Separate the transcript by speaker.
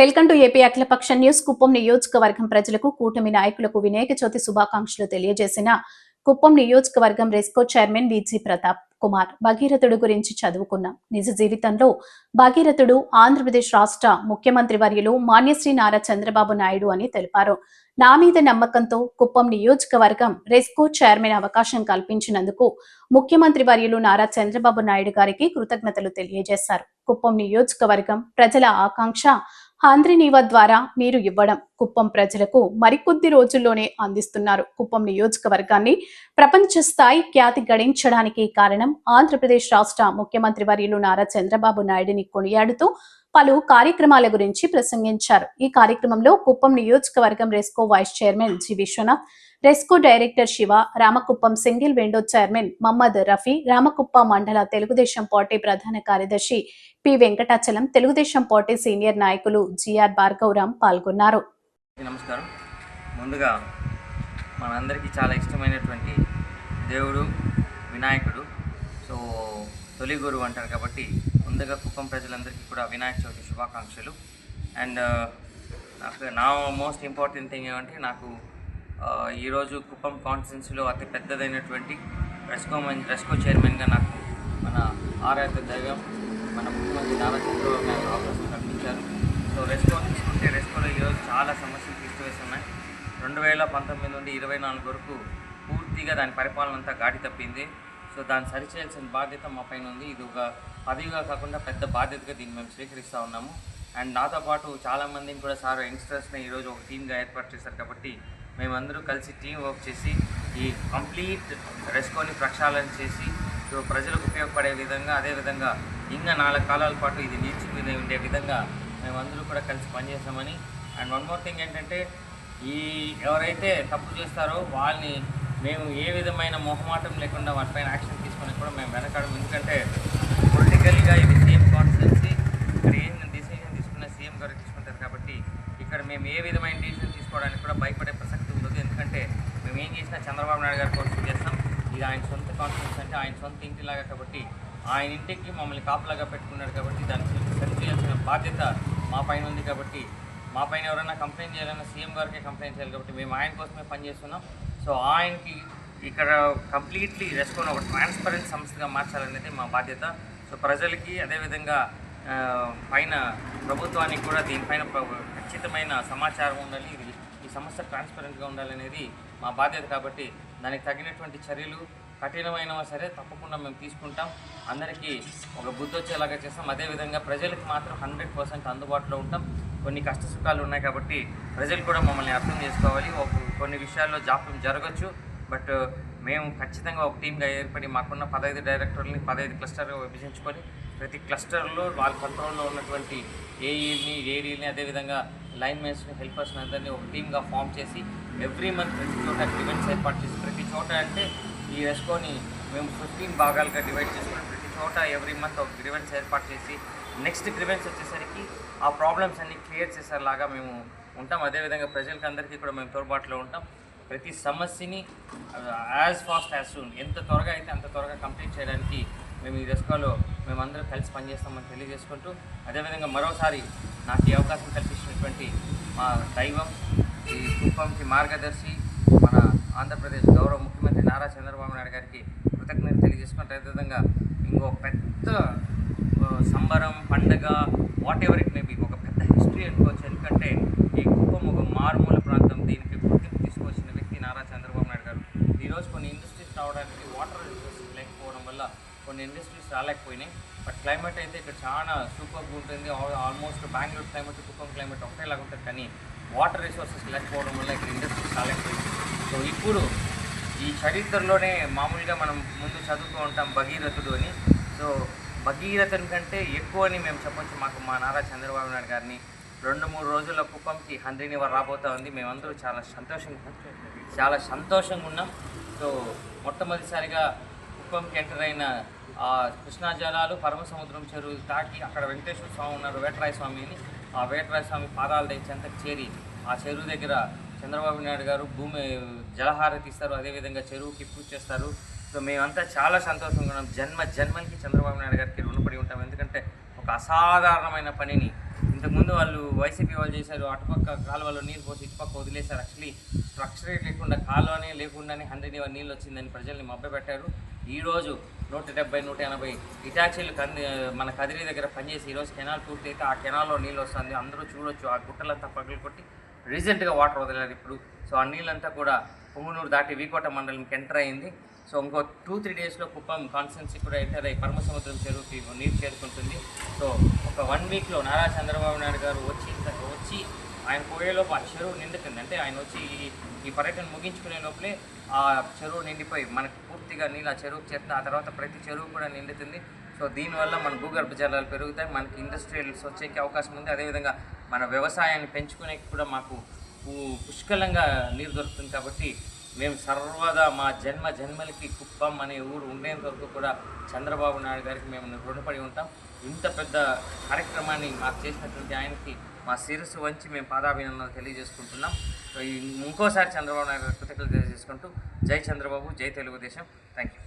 Speaker 1: Welcome to AP అఖిలపక్ష news. Kuppam నియోజకవర్గం ప్రజలకు కూటమి నాయకులకు వినాయక చవితి శుభాకాంక్షలు తెలియజేసిన కుప్పం నియోజకవర్గం RESCO chairman V G Pratap Kumar. భగీరథుడు గురించి చదువుకున్నాం. నిజ జీవితంలో భగీరథుడు ఆంధ్రప్రదేశ్ రాష్ట్ర ముఖ్యమంత్రి వర్యులు మాన్యశ్రీ నారా చంద్రబాబు నాయుడు అని తెలిపారు. నా మీద నమ్మకంతో కుప్పం నియోజకవర్గం రెస్కో చైర్మన్ అవకాశం కల్పించినందుకు ముఖ్యమంత్రి వర్యులు నారా చంద్రబాబు నాయుడు గారికి కృతజ్ఞతలు తెలియజేశారు. కుప్పం నియోజకవర్గం ప్రజల ఆకాంక్ష హంద్రినీవ ద్వారా నీరు ఇవ్వడం కుప్పం ప్రజలకు మరికొద్ది రోజుల్లోనే అందిస్తున్నారు కుప్పం నియోజకవర్గాన్ని. ప్రపంచ స్థాయి ఖ్యాతి గడించడానికి కారణం ఆంధ్రప్రదేశ్ రాష్ట్ర ముఖ్యమంత్రి వర్యులు నారా చంద్రబాబు నాయుడిని కొనియాడుతూ పలు కార్యక్రమాల గురించి ప్రసంగించారు. ఈ కార్యక్రమంలో కుప్పం నియోజకవర్గం RESCO vice chairman G Vishwanath RESCO director Shiva Ramakuppam single window chairman Mohammad Rafi Ramakuppa మండల తెలుగుదేశం పార్టీ ప్రధాన కార్యదర్శి P Venkatachalam Telugu Desam party senior నాయకులు జిఆర్ భార్గవరాం పాల్గొన్నారు.
Speaker 2: నమస్కారం. ముందుగా మనందరికీ చాలా ఇష్టమైనటువంటి దేవుడు వినాయకుడు సో తొలి గురువు అంటారు కాబట్టి ముందుగా కుప్పం ప్రజలందరికీ కూడా వినాయక చవితి శుభాకాంక్షలు. అండ్ నాకు నా మోస్ట్ ఇంపార్టెంట్ థింగ్ ఏమంటే నాకు ఈరోజు కుప్పం కాన్స్టిట్యున్సీలో అతి పెద్దదైనటువంటి రెస్కో మన్ రెస్కో చైర్మన్గా నాకు మన ఆరాధ్య దైవం మన ముఖ్యమంత్రి నారా చంద్రబాబు నాయుడు అవకాశం కల్పించారు. సో రెస్కో తీసుకుంటే రెస్కోలో ఈరోజు చాలా సమస్యలు తీసుకువేసి ఉన్నాయి రెండు వేల పంతొమ్మిది నుండి ఇరవై నాలుగు వరకు పూర్తిగా దాని పరిపాలన అంతా గాడి తప్పింది. సో దాన్ని సరిచేయాల్సిన బాధ్యత మా పైన ఉంది. ఇది ఒక పదవిగా కాకుండా పెద్ద బాధ్యతగా దీన్ని మేము స్వీకరిస్తూ ఉన్నాము. అండ్ నాతో పాటు చాలామందిని కూడా సార్ యంగ్స్టర్స్ని ఈరోజు ఒక టీమ్గా ఏర్పాటు చేశారు కాబట్టి మేమందరూ కలిసి టీం వర్క్ చేసి ఈ కంప్లీట్ రెస్కోని ప్రక్షాళన చేసి సో ప్రజలకు ఉపయోగపడే విధంగా అదేవిధంగా ఇంకా నాలుగు కాలాల పాటు ఇది నిలిచిపోయి ఉండే విధంగా మేమందరూ కూడా కలిసి పనిచేస్తామని. అండ్ వన్ మోర్ థింగ్ ఏంటంటే ఈ ఎవరైతే తప్పు చేస్తారో వాళ్ళని మేము ఏ విధమైన మొహమాటం లేకుండా వాటిపైన యాక్షన్ తీసుకొని కూడా మేము వెనకాడము. ఎందుకంటే పొలిటికల్గా ఇది సీఎం కాన్స్టిట్యున్సీ ఇక్కడ ఏం డిసిషన్ తీసుకున్న సీఎం గారు తీసుకుంటారు కాబట్టి ఇక్కడ మేము ఏ విధమైన డిసిషన్ తీసుకోవడానికి కూడా భయపడే ప్రసక్తి ఉండదు. ఎందుకంటే మేము ఏం చేసినా చంద్రబాబు నాయుడు గారి కోసం చేస్తాం. ఇది ఆయన సొంత కాన్స్టిట్యూన్స్ అంటే ఆయన సొంత ఇంటిలాగా కాబట్టి ఆయన ఇంటికి మమ్మల్ని కాపలాగా పెట్టుకున్నాడు కాబట్టి దాన్ని సరి చేయాల్సిన బాధ్యత మా పైన ఉంది కాబట్టి మా పైన ఎవరైనా కంప్లైంట్ చేయాలన్నా సీఎం గారికి కంప్లైంట్ చేయాలి కాబట్టి మేము ఆయన కోసమే పనిచేస్తున్నాం సో ఆయనకి ఇక్కడ కంప్లీట్లీ రెస్పాండ్ ఒక ట్రాన్స్పరెంట్ సంస్థగా మార్చాలనేది మా బాధ్యత. సో ప్రజలకి అదేవిధంగా పైన ప్రభుత్వానికి కూడా దీనిపైన ప్ర- ఖచ్చితమైన సమాచారం ఉండాలి. ఇది ఈ సమస్య ట్రాన్స్పరెంట్గా ఉండాలనేది మా బాధ్యత కాబట్టి దానికి తగినటువంటి చర్యలు కఠినమైనవా సరే తప్పకుండా మేము తీసుకుంటాం. అందరికీ ఒక బుద్ధి వచ్చేలాగా చేస్తాం. అదేవిధంగా ప్రజలకు మాత్రం హండ్రెడ్ పర్సెంట్ అందుబాటులో ఉంటాం. కొన్ని కష్ట సుఖాలు ఉన్నాయి కాబట్టి ప్రజలు కూడా మమ్మల్ని అర్థం చేసుకోవాలి. ఒక కొన్ని విషయాల్లో జాప్యం జరగచ్చు. బట్ మేము ఖచ్చితంగా ఒక టీమ్గా ఏర్పడి మాకున్న పదహైదు డైరెక్టర్లని పదహైదు క్లస్టర్గా విభజించుకొని ప్రతి క్లస్టర్లో వాళ్ళ కంట్రోల్లో ఉన్నటువంటి ఏఈని ఏడీని అదేవిధంగా లైన్ మెన్స్ని హెల్పర్స్ని అందరినీ ఒక టీమ్గా ఫామ్ చేసి ఎవ్రీ మంత్ ప్రతి చోట ఈవెంట్స్ ఏర్పాటు చేసి ప్రతి చోట అంటే ఈ రెస్కోని మేము ఫిఫ్టీన్ భాగాలుగా డివైడ్ చేసుకుని ప్రతి చోట ఎవ్రీ మంత్ ఒక గ్రివెన్స్ ఏర్పాటు చేసి నెక్స్ట్ గ్రివెన్స్ వచ్చేసరికి ఆ ప్రాబ్లమ్స్ అన్ని క్లియర్ చేసేలాగా మేము ఉంటాం. అదేవిధంగా ప్రజలకి అందరికీ కూడా మేము తోడ్పాటులో ఉంటాం. ప్రతి సమస్యని యాజ్ ఫాస్ట్ యాజ్ సూన్ ఎంత త్వరగా అయితే అంత త్వరగా కంప్లీట్ చేయడానికి మేము ఈ రెస్కోలో మేమందరం కలిసి పనిచేస్తామని తెలియజేసుకుంటూ అదేవిధంగా మరోసారి నాకు ఈ అవకాశం కల్పించినటువంటి మా దైవం ఈ కుటుంబంకి మార్గదర్శి ఆంధ్రప్రదేశ్ గౌరవ ముఖ్యమంత్రి నారా చంద్రబాబు నాయుడు గారికి కృతజ్ఞతలు తెలియజేసుకుంటే అదేవిధంగా ఇంకో పెద్ద సంబరం పండగ whatever it may be ఒక పెద్ద హిస్టరీ అనుకోవచ్చు. ఎందుకంటే ఈ కుప్పం ఒక మారుమూల ప్రాంతం దీనికి గుర్తింపు తీసుకొచ్చిన వ్యక్తి నారా చంద్రబాబు నాయుడు గారు. ఈరోజు కొన్ని ఇండస్ట్రీస్ రావడానికి వాటర్ రిసోర్సెస్ లేకపోవడం వల్ల కొన్ని ఇండస్ట్రీస్ రాలేకపోయినాయి. బట్ క్లైమేట్ అయితే ఇక్కడ చాలా సూపర్గా ఉంటుంది. All- almost Bengaluru climate Kuppam climate ఒకటేలాగా ఉంటుంది. కానీ వాటర్ రిసోర్సెస్ లేకపోవడం వల్ల ఇక్కడ ఇండస్ట్రీస్ రాలేకపోయింది సో ఇప్పుడు ఈ చరిత్రలోనే మామూలుగా మనం ముందు చదువుతూ ఉంటాం భగీరథుడు అని. సో భగీరథుని కంటే ఎక్కువ అని మేము చెప్పొచ్చు. మాకు మా నారా చంద్రబాబు నాయుడు గారిని రెండు మూడు రోజుల కుప్పంకి హంద్రిని వారు రాబోతా ఉంది. మేమందరూ చాలా సంతోషంగా చాలా సంతోషంగా ఉన్నాం. సో మొట్టమొదటిసారిగా కుప్పంకి ఎంటర్ అయిన ఆ కృష్ణా జలాలు పరమసముద్రం చెరువు తాకి అక్కడ వెంకటేశ్వర స్వామి ఉన్నారు వేటరాయ స్వామి అని ఆ వేటరాయ స్వామి పాదాల దగ్గర చెంతకు చేరి ఆ చెరువు దగ్గర చంద్రబాబు నాయుడు గారు భూమి జలహారతి ఇస్తారు అదేవిధంగా చెరువుకి పూజ చేస్తారు. సో మేమంతా చాలా సంతోషంగా ఉన్నాం. జన్మ జన్మలకి చంద్రబాబు నాయుడు గారికి రుణపడి ఉంటాం. ఎందుకంటే ఒక అసాధారణమైన పనిని ఇంతకుముందు వాళ్ళు వైసీపీ వాళ్ళు చేశారు. అటుపక్క కాలువలో నీళ్ళు పోసి ఇటుపక్క వదిలేశారు. యాక్చువల్లీ స్ట్రక్చర్ లేకుండా కాలువనే లేకుండానే హండ్రెడ్ నీళ్ళు వచ్చిందని ప్రజల్ని మభ్యపెట్టారు. ఈరోజు నూట డెబ్బై నూట ఎనభై ఇటాచీలు కంది మన కదిరి దగ్గర పనిచేసి ఈరోజు కెనాల్ పూర్తయితే ఆ కెనాల్లో నీళ్ళు వస్తుంది. అందరూ చూడొచ్చు. ఆ గుట్టలంతా పగలు కొట్టి రీసెంట్గా వాటర్ వదిలేదు ఇప్పుడు. సో ఆ నీళ్ళంతా కూడా పొంగునూరు దాటి వీకోట మండలంకి ఎంటర్ అయింది. సో ఇంకో టూ త్రీ డేస్లో కుప్పం కాన్స్టెన్సీ కూడా ఎంటర్ అయ్యి పరమసముద్రం చెరువుకి నీరు చేరుకుంటుంది. సో ఒక వన్ వీక్లో నారా చంద్రబాబు నాయుడు గారు వచ్చి వచ్చి ఆయన పోయేలోపు ఆ చెరువు నిండుతుంది. అంటే ఆయన వచ్చి ఈ- ఈ పర్యటన ముగించుకునే లోపలే ఆ చెరువు నిండిపోయి మనకు పూర్తిగా నీళ్ళు ఆ చెరువుకి చేరుతుంది ఆ తర్వాత ప్రతి చెరువు కూడా నిండుతుంది. సో దీనివల్ల మన భూగర్భ జలాలు పెరుగుతాయి. మనకి ఇండస్ట్రియల్స్ వచ్చేకి అవకాశం ఉంది. అదేవిధంగా మన వ్యవసాయాన్ని పెంచుకునేకి కూడా మాకు పుష్కలంగా నీరు దొరుకుతుంది కాబట్టి మేము సర్వదా మా జన్మ జన్మలకి కుప్పం అనే ఊరు ఉండేంత వరకు కూడా చంద్రబాబు నాయుడు గారికి మేము రుణపడి ఉంటాం. ఇంత పెద్ద కార్యక్రమాన్ని మాకు చేసినటువంటి ఆయనకి మా శిరస్సు వంచి మేము పాదాభినందనలు తెలియజేసుకుంటున్నాం. ఇంకోసారి చంద్రబాబు నాయుడు గారి కృతజ్ఞతలు తెలియజేసుకుంటూ జై చంద్రబాబు జై తెలుగుదేశం. Thank you